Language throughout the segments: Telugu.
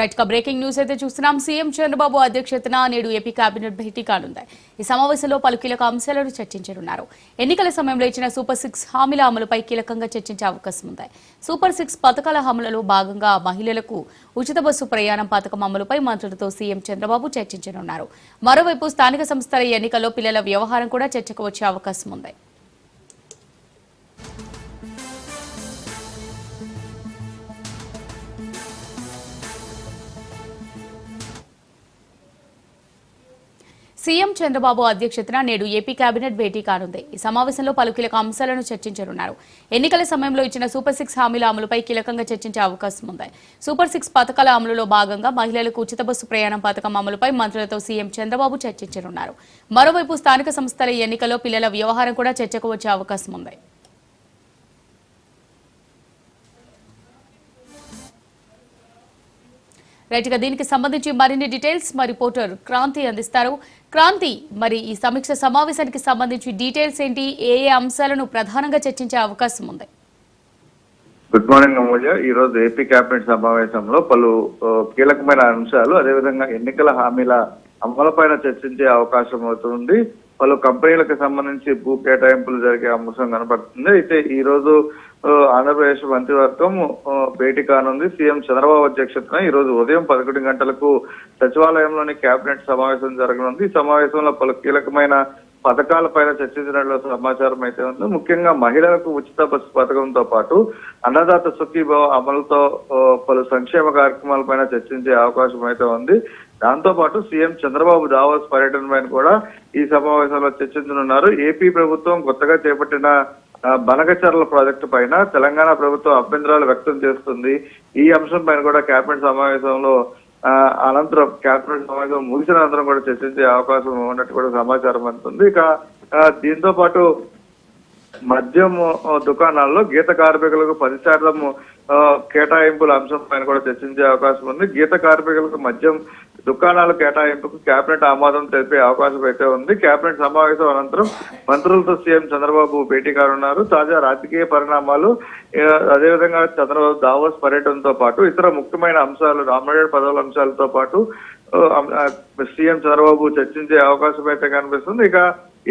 రైట్గా బ్రేకింగ్ న్యూస్ అయితే చూస్తున్నాం. సీఎం చంద్రబాబు అధ్యక్షతన నేడు ఏపీ కేబినెట్ భేటీ కానుంది. ఈ సమావేశంలో పలు కీలక అంశాలను చర్చించనున్నారు. ఎన్నికల సమయంలో ఇచ్చిన సూపర్ సిక్స్ హామీల అమలుపై కీలకంగా చర్చించే అవకాశం ఉంది. సూపర్ సిక్స్ పథకాల అమలులో భాగంగా మహిళలకు ఉచిత బస్సు ప్రయాణం పథకం అమలుపై మంత్రులతో సీఎం చంద్రబాబు చర్చించనున్నారు. మరోవైపు స్థానిక సంస్థల ఎన్నికల్లో పిల్లల వ్యవహారం కూడా చర్చకు వచ్చే అవకాశం ఉంది. సీఎం చంద్రబాబు అధ్యక్షతన నేడు ఏపీ కేబినెట్ భేటీ కానుంది. ఈ సమావేశంలో పలు కీలక అంశాలను చర్చించనున్నారు. ఎన్నికల సమయంలో ఇచ్చిన సూపర్ సిక్స్ హామీల అమలుపై కీలకంగా చర్చించే అవకాశం ఉంది. సూపర్ సిక్స్ పథకాల అమలులో భాగంగా మహిళలకు ఉచిత బస్సు ప్రయాణం పథకం అమలుపై మంత్రులతో సీఎం చంద్రబాబు చర్చించనున్నారు. మరోవైపు స్థానిక సంస్థల ఎన్నికల్లో పిల్లల వ్యవహారం కూడా చర్చకు వచ్చే అవకాశం ఉంది. రైతుగా దీనికి సంబంధించి మరిన్ని డీటెయిల్స్ మా రిపోర్టర్ క్రాంతి అందిస్తారు. క్రాంతి మరి ఈ సమీక్ష సమావేశానికి సంబంధించి డీటెయిల్స్ ఏంటి? ఏ ఏ అంశాలను ప్రధానంగా చర్చించే అవకాశం ఉంది? Good morning Amulya. ఈ రోజు ఏపీ కేబినెట్ సమావేశంలో పలు కీలకమైన అంశాలు అదేవిధంగా ఎన్నికల హామీల అమలుపైన చర్చించే అవకాశం అవుతుంది. పలు కంపెనీలకు సంబంధించి భూ కేటాయింపులు జరిగే అంశం కనబడుతుంది అయితే ఈ రోజు ఆంధ్రప్రదేశ్ మంత్రివర్గం భేటీ కానుంది. సీఎం చంద్రబాబు అధ్యక్షతన ఈ రోజు ఉదయం పదకొండు గంటలకు సచివాలయంలోని కేబినెట్ సమావేశం జరగనుంది. ఈ సమావేశంలో పలు కీలకమైన పథకాలపైన చర్చించినట్లు సమాచారం అయితే ఉంది. ముఖ్యంగా మహిళలకు ఉచిత బస్సు పథకంతో పాటు అన్నదాత సుఖీభావ అమలుతో పలు సంక్షేమ కార్యక్రమాలపైన చర్చించే అవకాశం అయితే ఉంది. దాంతో పాటు సీఎం చంద్రబాబు దావోస్ పర్యటన పైన కూడా ఈ సమావేశంలో చర్చించనున్నారు. ఏపీ ప్రభుత్వం కొత్తగా చేపట్టిన బనకచర్ల ప్రాజెక్టు పైన తెలంగాణ ప్రభుత్వం అభ్యంతరాలు వ్యక్తం చేస్తుంది. ఈ అంశం పైన కూడా కేబినెట్ సమావేశంలో ఆ, అనంతరం కేబినెట్ సమావేశం ముగిసిన అనంతరం కూడా చర్చించే అవకాశం ఉన్నట్టు కూడా సమాచారం అందుతుంది. ఇక ఆ, దీంతో పాటు మద్యం దుకాణాల్లో గీత కార్మికులకు పది శాతం కేటాయింపుల అంశం పైన కూడా చర్చించే అవకాశం ఉంది. గీత కార్మికులకు మద్యం దుకాణాల కేటాయింపుకు కేబినెట్ ఆమోదం తెలిపే అవకాశం అయితే ఉంది. కేబినెట్ సమావేశం అనంతరం మంత్రులతో సీఎం చంద్రబాబు భేటీ కానున్నారు. తాజా రాజకీయ పరిణామాలు అదేవిధంగా చంద్రబాబు దావోస్ పర్యటనతో పాటు ఇతర ముఖ్యమైన అంశాలు రామనాయుడు పదవుల అంశాలతో పాటు సీఎం చంద్రబాబు చర్చించే అవకాశం అయితే కనిపిస్తుంది. ఇక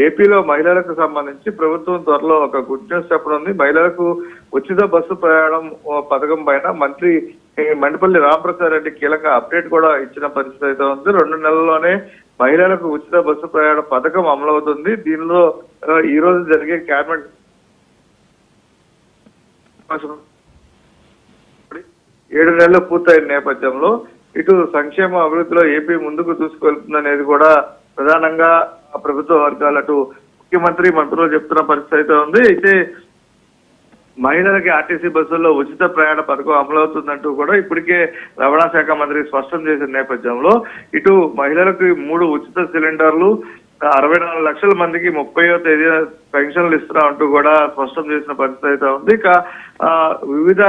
ఏపీలో మహిళలకు సంబంధించి ప్రభుత్వం త్వరలో ఒక గుడ్ న్యూస్ చెప్పనుంది. మహిళలకు ఉచిత బస్సు ప్రయాణం పథకం పైన మంత్రి మండపల్లి రామప్రసాద్ రెడ్డి కీలక అప్డేట్ కూడా ఇచ్చిన పరిస్థితి అయితే ఉంది. రెండు నెలల్లోనే మహిళలకు ఉచిత బస్సు ప్రయాణ పథకం అమలవుతుంది. దీనిలో ఈ రోజు జరిగే క్యాబినెట్ ఏడు నెలలు పూర్తయిన నేపథ్యంలో ఇటు సంక్షేమ అభివృద్ధిలో ఏపీ ముందుకు దూసుకెళ్తుందనేది కూడా ప్రధానంగా ప్రభుత్వ వర్గాలు అటు ముఖ్యమంత్రి మంత్రులు చెప్తున్న పరిస్థితి అయితే ఉంది. అయితే మహిళలకి ఆర్టీసీ బస్సుల్లో ఉచిత ప్రయాణ పథకం అమలవుతుందంటూ కూడా ఇప్పటికే రవాణా శాఖ మంత్రి స్పష్టం చేసిన నేపథ్యంలో ఇటు మహిళలకు మూడు ఉచిత సిలిండర్లు అరవై నాలుగు లక్షల మందికి ముప్పయో తేదీ పెన్షన్లు ఇస్తున్నా అంటూ కూడా స్పష్టం చేసిన పరిస్థితి అయితే ఉంది. ఇక ఆ, వివిధ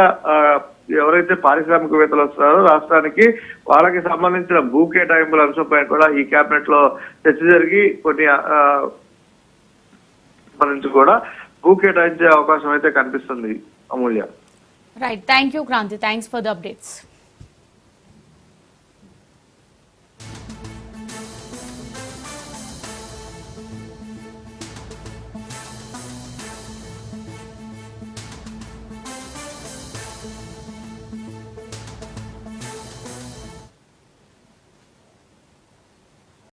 ఎవరైతే పారిశ్రామికవేత్తలు వస్తున్నారో రాష్ట్రానికి వాళ్ళకి సంబంధించిన భూ కేటాయింపుల అంశంపై కూడా ఈ కేబినెట్లో చర్చ జరిగి కొన్ని సంబంధించి కూడా భూ కేటాయించే అవకాశం అయితే కనిపిస్తుంది Amulya. Right thank you Kranthi thanks for the updates